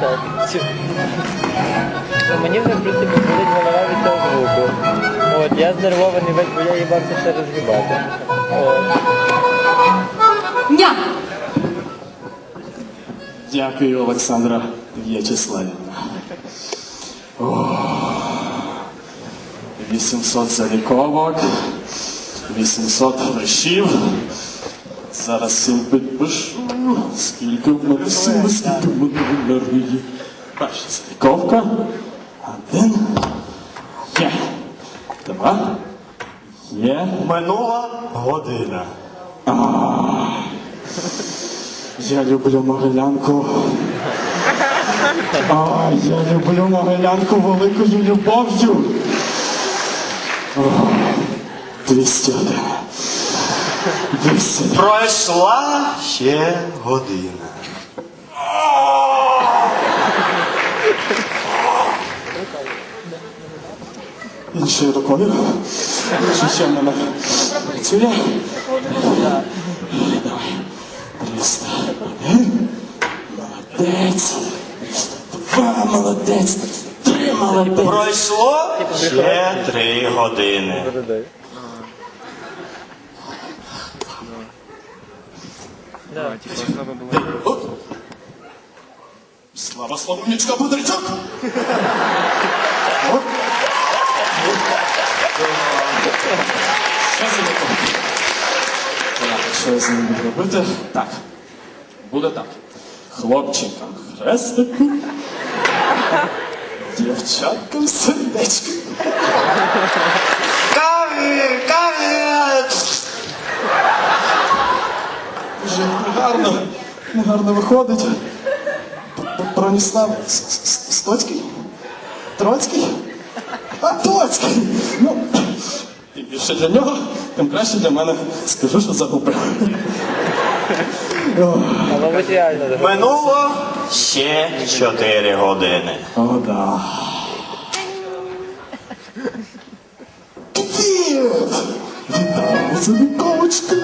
Так. Мені вже, в принципі, болить голова від того звуку. От, я знервований весь, бо я їбався ще розгибати. Ня! Дякую, Олександра В'ячеславівна. 800 заліковок, 800 грошів. Зараз всім підпишу. Скільки в мене сили, скільки в мене енергії. Перша заліковка. Один. Є. Два. Є. Минула година. Я люблю Могилянку. А, я люблю Могилянку великою любов'ю. О, 201. 200. Пройшла ще година. Іншою рукою. Що ще мене працює? Давай. 301. Молодець. 302. Молодець. 303. Молодець. Пройшло ще три години. Бородою. Да. Слава Славомічка Бодричок! Що це таке? Так, Що я з ним буду робити? Так. Буде так. Хлопчикам хрестику. Дівчаткам сердечко. Каві, Гарно, гарно виходить. Броніслав Стоцький? Троцький? А, Тоцький! Ну, тим більше для нього, тим краще для мене. Скажу, що загубив. Минуло ще чотири години. О, да. Привіт! Вітаю, Завіковочка!